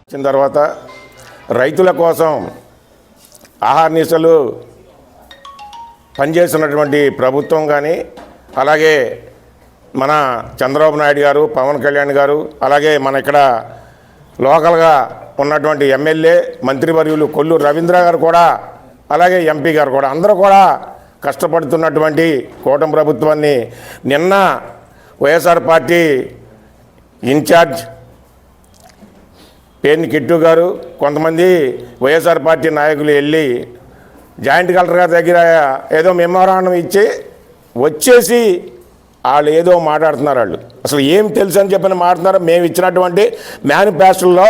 వచ్చిన తర్వాత రైతుల కోసం ఆహార నిశలు పనిచేస్తున్నటువంటి ప్రభుత్వం కానీ అలాగే మన చంద్రబాబు నాయుడు గారు పవన్ కళ్యాణ్ గారు అలాగే మన ఇక్కడ లోకల్గా ఉన్నటువంటి ఎమ్మెల్యే మంత్రివర్యులు కొల్లు రవీంద్ర గారు కూడా అలాగే ఎంపీ గారు కూడా అందరూ కూడా కష్టపడుతున్నటువంటి కూటమి ప్రభుత్వాన్ని నిన్న YSR party in-charge Perni Kittu garu కొంతమంది వైఎస్ఆర్ పార్టీ నాయకులు వెళ్ళి జాయింట్ కలెక్టర్ గారి దగ్గర ఏదో మెమోరాండం ఇచ్చి వచ్చేసి వాళ్ళు ఏదో మాట్లాడుతున్నారు వాళ్ళు. అసలు ఏం తెలుసు అని చెప్పని మాట్లాడుతున్నారో. మేము ఇచ్చినటువంటి మేనిఫెస్టోలో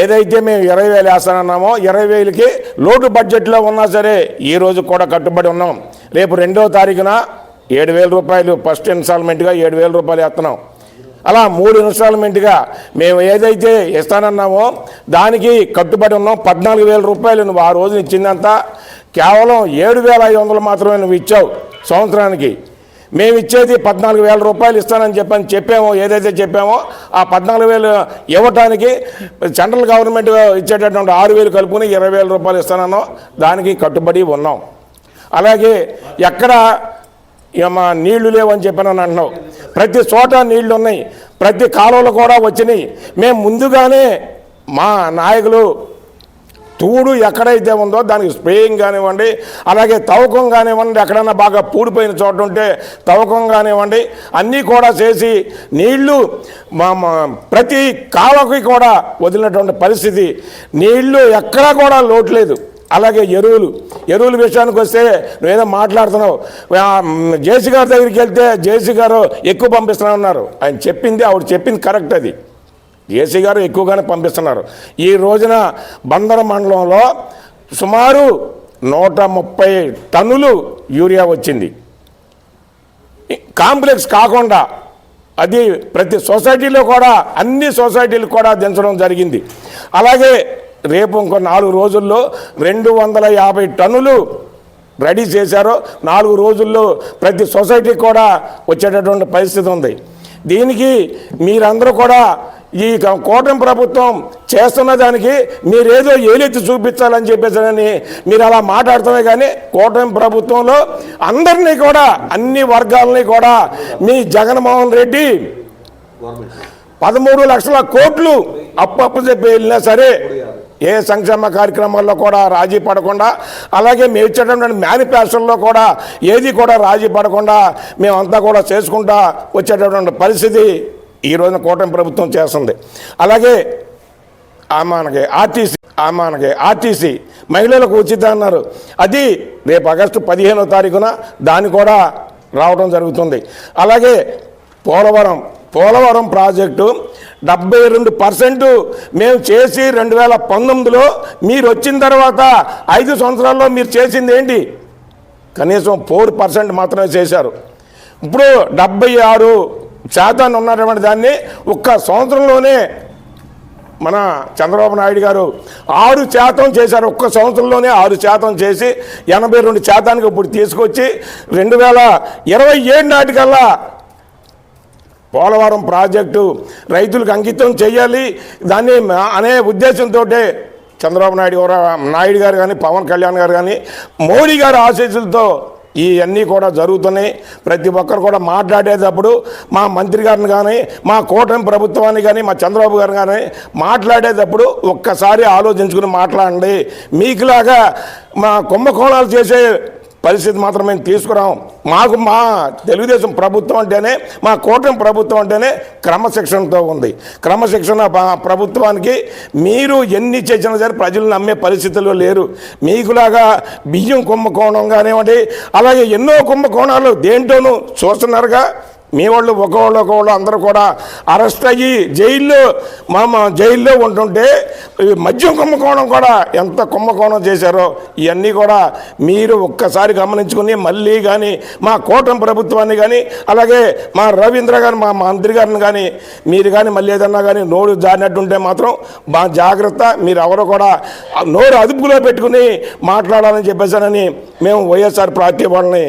ఏదైతే మేము ఇరవై వేలు వేస్తానన్నామో ఇరవై వేలకి లోటు బడ్జెట్లో ఉన్నా సరే ఈ రోజు కూడా కట్టుబడి ఉన్నాం. రేపు రెండో తారీఖున ఏడు వేల రూపాయలు ఫస్ట్ ఇన్స్టాల్మెంట్గా ఏడు వేల రూపాయలు ఇస్తున్నాం అలా మూడు ఇన్స్టాల్మెంట్గా మేము ఏదైతే ఇస్తానన్నామో దానికి కట్టుబడి ఉన్నాం. పద్నాలుగు వేల రూపాయలు నువ్వు ఆ రోజున ఇచ్చిందంతా కేవలం ఏడు వేల ఐదు వందలు మాత్రమే నువ్వు ఇచ్చావు సంవత్సరానికి. మేము ఇచ్చేది పద్నాలుగు వేల రూపాయలు ఇస్తానని చెప్పని చెప్పామో ఏదైతే చెప్పామో ఆ పద్నాలుగు వేలు ఇవ్వటానికి సెంట్రల్ గవర్నమెంట్ ఇచ్చేటటువంటి ఆరు వేలు కలుపుకుని ఇరవై వేల రూపాయలు ఇస్తానన్నాం. దానికి కట్టుబడి ఉన్నాం. అలాగే ఎక్కడ ఏమా నీళ్ళు లేవని చెప్పానని అంటున్నావు. ప్రతి చోట నీళ్ళు ఉన్నాయి ప్రతి కాలువలు కూడా వచ్చినాయి. మేము ముందుగానే మా నాయకులు తూడు ఎక్కడైతే ఉందో దానికి స్ప్రేయింగ్ కానివ్వండి అలాగే తవ్వకం కానివ్వండి ఎక్కడైనా బాగా పూడిపోయిన చోట ఉంటే తవ్వకం కానివ్వండి అన్నీ కూడా చేసి నీళ్ళు మా మా ప్రతి కాలకి కూడా వదిలినటువంటి పరిస్థితి. నీళ్ళు ఎక్కడా కూడా లోటు లేదు. అలాగే ఎరువులు. ఎరువుల విషయానికి వస్తే నువ్వేదో మాట్లాడుతున్నావు. జేసీ గారి దగ్గరికి వెళ్తే జేసీ గారు ఎక్కువ పంపిస్తున్నా ఉన్నారు ఆయన చెప్పింది ఆవిడ చెప్పింది కరెక్ట్ అది. జేసీ గారు ఎక్కువగానే పంపిస్తున్నారు. ఈ రోజున బందర మండలంలో సుమారు నూట ముప్పై టన్నులు యూరియా వచ్చింది. కాంప్లెక్స్ కాకుండా అది ప్రతి సొసైటీలో కూడా అన్ని సొసైటీలు కూడా దించడం జరిగింది. అలాగే రేపు ఇంకో నాలుగు రోజుల్లో రెండు వందల యాభై టన్నులు రెడీ చేశారు నాలుగు రోజుల్లో ప్రతి సొసైటీకి కూడా వచ్చేటటువంటి పరిస్థితి ఉంది. దీనికి మీరందరూ కూడా ఈ కూటమి ప్రభుత్వం చేస్తున్న దానికి మీరేదో ఏలెత్తి చూపించాలని చెప్పేసారని మీరు అలా మాట్లాడతామే కానీ కూటమి ప్రభుత్వంలో అందరినీ కూడా అన్ని వర్గాలని కూడా మీ జగన్మోహన్ రెడ్డి పదమూడు లక్షల కోట్లు అప్పప్పు చెప్పి వెళ్ళినా సరే ఏ సంక్షేమ కార్యక్రమాల్లో కూడా రాజీ పడకుండా అలాగే మేము ఇచ్చేటటువంటి మేనిఫెస్టోల్లో కూడా ఏది కూడా రాజీ పడకుండా మేమంతా కూడా చేసుకుంటా వచ్చేటటువంటి పరిస్థితి ఈ రోజున కూటమి ప్రభుత్వం చేస్తుంది. అలాగే మనకి ఆర్టీసీ మనకి ఆర్టీసీ మహిళలకు ఉచిత అన్నారు. అది రేపు ఆగస్టు పదిహేనో తారీఖున దాన్ని కూడా రావడం జరుగుతుంది. అలాగే పోలవరం పోలవరం ప్రాజెక్టు డెబ్బై రెండు పర్సెంట్ మేము చేసి రెండు వేల పంతొమ్మిదిలో మీరు వచ్చిన తర్వాత ఐదు సంవత్సరాల్లో మీరు చేసింది ఏంటి? కనీసం ఫోర్ పర్సెంట్ మాత్రమే చేశారు. ఇప్పుడు డెబ్బై ఆరు శాతాన్ని ఉన్నటువంటి దాన్ని ఒక్క సంవత్సరంలోనే మన చంద్రబాబు నాయుడు గారు ఆరు శాతం చేశారు. ఒక్క సంవత్సరంలోనే ఆరు శాతం చేసి ఎనభై రెండు శాతానికి ఇప్పుడు తీసుకొచ్చి రెండు వేల ఇరవై ఏడు నాటికల్లా పోలవరం ప్రాజెక్టు రైతులకు అంకితం చేయాలి. దాన్ని అనే ఉద్దేశంతో చంద్రబాబు నాయుడు గారు నాయుడు గారు కానీ పవన్ కళ్యాణ్ గారు కానీ మోడీ గారి ఆశీస్సులతో ఇవన్నీ కూడా జరుగుతున్నాయి. ప్రతి ఒక్కరు కూడా మాట్లాడేటప్పుడు మా మంత్రి గారిని కానీ మా కూటమి ప్రభుత్వాన్ని కానీ మా చంద్రబాబు గారిని కానీ మాట్లాడేటప్పుడు ఒక్కసారి ఆలోచించుకుని మాట్లాడండి. మీకులాగా మా కుంభకోణాలు చేసే పరిస్థితి మాత్రం మేము తీసుకురాం. మాకు మా తెలుగుదేశం ప్రభుత్వం అంటేనే మా కూటమి ప్రభుత్వం అంటేనే క్రమశిక్షణతో ఉంది. క్రమశిక్షణ ప్రభుత్వానికి మీరు ఎన్ని చేసినా సరే ప్రజలు నమ్మే పరిస్థితుల్లో లేరు. మీకులాగా బియ్యం కుంభకోణం కానివ్వండి అలాగే ఎన్నో కుంభకోణాలు దేంట్లోనూ చూస్తున్నారుగా. మీ వాళ్ళు ఒకవాళ్ళు ఒకవాళ్ళు అందరూ కూడా అరెస్ట్ అయ్యి జైల్లో మా జైల్లో ఉంటుంటే మద్యం కుంభకోణం కూడా ఎంత కుంభకోణం చేశారో ఇవన్నీ కూడా మీరు ఒక్కసారి గమనించుకుని మళ్ళీ కానీ మా కూటమి ప్రభుత్వాన్ని కానీ అలాగే మా రవీంద్ర గారు మా మంత్రి గారిని కానీ మీరు కానీ మళ్ళీ ఏదన్నా కానీ నోరు జారినట్టుంటే మాత్రం మా జాగ్రత్త మీరు ఎవరు కూడా నోరు అదుపులో పెట్టుకుని మాట్లాడాలని చెప్పేసానని మేము వైఎస్ఆర్ పార్టీ వాళ్ళని